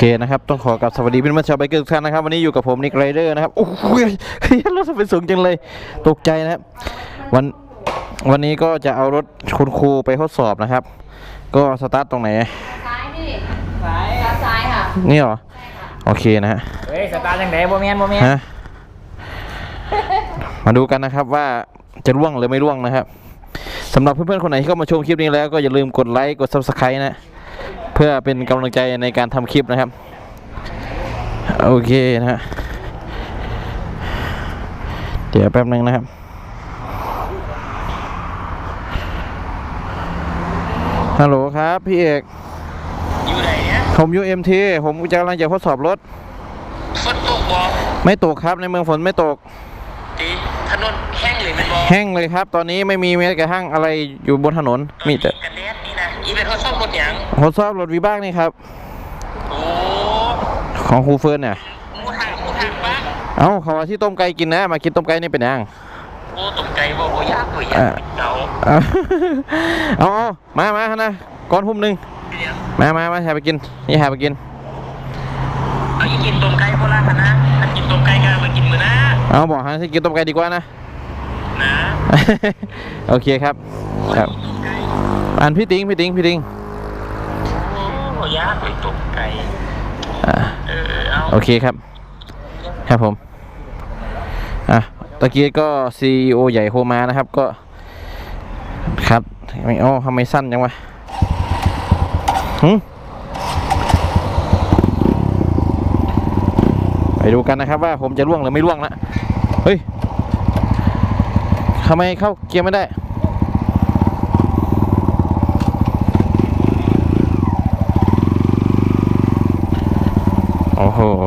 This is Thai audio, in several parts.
เคนะครับต้องขอกราบสวัสดีเพื่อนๆชาวไบเกอร์ทุกท่านนะครับวันนี้อยู่กับผมนิกไรเดอร์นะครับโอ้โหรถเป็นสูงจังเลยตกใจนะครับวันวันนี้ก็จะเอารถคุณครูไปทดสอบนะครับ ก็สตาร์ทตรงไหนซ้ายพี่ซ้ายซ้ายค่ะนี่เหรอโอเคนะฮะเฮ้ยสตาร์ทจังไดบ่แม่นบ่แม่นฮะมาดูกันนะครับว่าจะร่วงหรือไม่ร่วงนะครับสำหรับเพื่อนๆคนไหนที่เข้ามาชมคลิปนี้แล้วก็อย่าลืมกดไลค์กด subscribe นะ พื่อเป็นกำลังใจในการทำคลิปนะครับ โอเคนะฮะเดี๋ยวแป๊บนึงนะครับฮัลโหลครับ พี่เอกอยู่ไหนเนี่ยผมอยู่เอ็มทีผมกำลังจะทดสอบรถฝนตกบ่ไม่ตกครับในเมืองฝนไม่ตกตีถนนแห้งเลยมันบ่แห้งเลยครับ ตอนนี้ไม่มีแม้กระทั่งอะไรอยู่บนถนนมีแต่กันแดดนี่นะ อีเป็นทดสอบรถหยังทดสอบรถวีบ้างนี่ครับ โอ้ของครูเฟิร์นเนี่ยหมูทางหมูทางบ้างเอ้าเขาว่าที่ต้มไก่กินนะ มากินต้มไก่นี่เป็นยังโอ้ตกใจบ่บ่ยากบ่ยากอ่าเก่าเอาเอาเอามามานะก้อนทุ่มหนึ่งเดี๋ยวมามามาแหาไปกิน นี่แหาไปกินเอาอีกินต้มไก่โบราณคณะอันกินต้มไก่ก็มากินมื้อหน้าเอาบอกให้กินต้มไก่ดีกว่านะนะ โอเคครับครับต้มไก่ อันพี่ติงพี่ติงพี่ติงโอ้บ่ยากเลยต้มไก่อ่าเออเอาโอเคครับ ครับผม อะตะกี้ก็ซีอใหญ่โฮมานะครับก็ ครับไม่อ๋อทำไมสั้นจังวะหึไปดูกันนะครับว่าผมจะล่วงหรือไม่ล่วงนะเฮ้ยทำไมเข้าเกียร์ไม่ได้ โอ้โห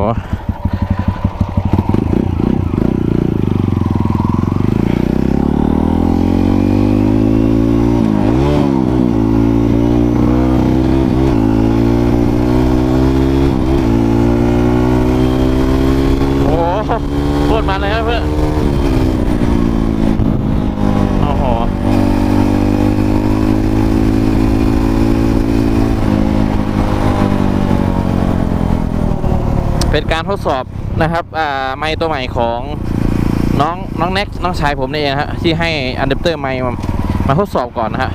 โคตรมันเลยครับเพื่อนโอ้โห เป็นการทดสอบนะครับไมค์ตัวใหม่ของน้องน้องแน็กน้องชายผมนี่เองฮะที่ให้อะแดปเตอร์ไมค์มาทดสอบก่อนนะฮะ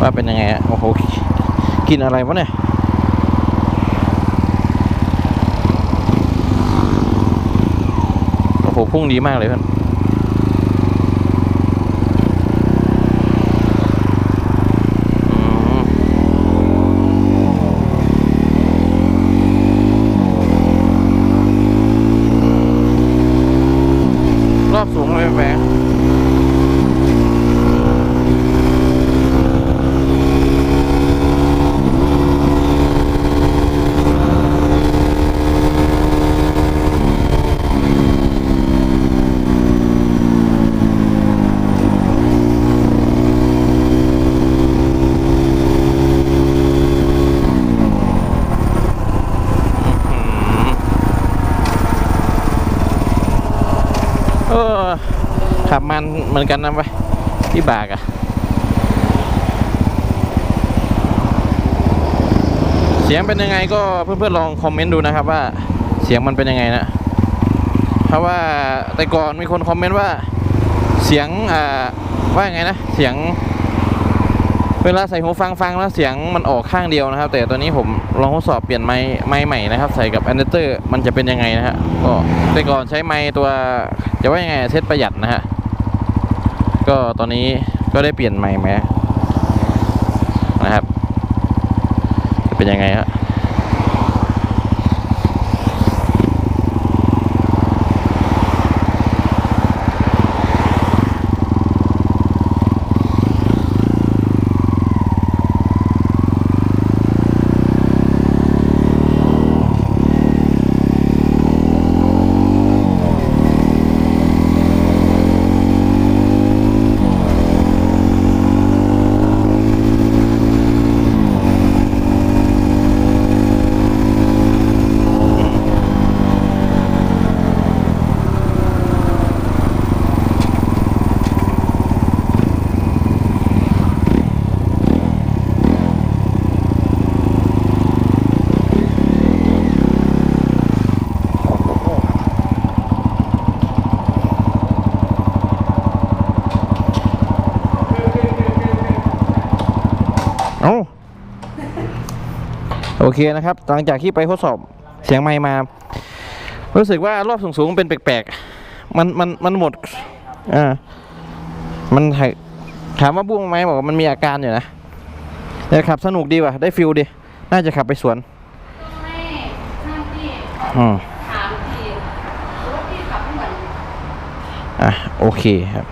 ว่าเป็นยังไงอะโอ้โหกินอะไรวะเนี่ยโอ้โหพุ่งดีมากเลยเพื่อนอืมรอบสูงเลยแฝงเออ ขับมันเหมือนกันนะไปที่บากอะเสียงเป็นยังไงก็เพื่อนๆลองคอมเมนต์ดูนะครับว่าเสียงมันเป็นยังไงนะ เพราะว่าแต่ก่อนมีคนคอมเมนต์ว่าเสียงอ่าว่าไงนะเสียง เวลาใส่หูฟังฟังแล้วเสียงมันออกข้างเดียวนะครับ แต่ตอนนี้ผมลองทดสอบเปลี่ยนไม้ไม้ใหม่นะครับ ใส่กับแอนเตอร์มันจะเป็นยังไงนะฮะก็แต่ก่อนใช้ไม้ตัวจะว่ายังไงเซตประหยัดนะฮะ ก็ตอนนี้ก็ได้เปลี่ยนใหม่ไหมนะครับ จะเป็นยังไงฮะ เอ้าโอเคนะครับ หลังจากที่ไปทดสอบเสียงไมค์มา รู้สึกว่ารอบสูงๆเป็นแปลกๆ มันมันมันหมดอ่ามันให้ถามว่าบุ้งไหมบอกว่ามันมีอาการอยู่นะแต่ขับสนุกดีว่ะได้ฟิลดีน่าจะขับไปสวนต้องให้ช่างที่อืมถามทีรถที่ขับไม่เหมือนอะโอเคครับ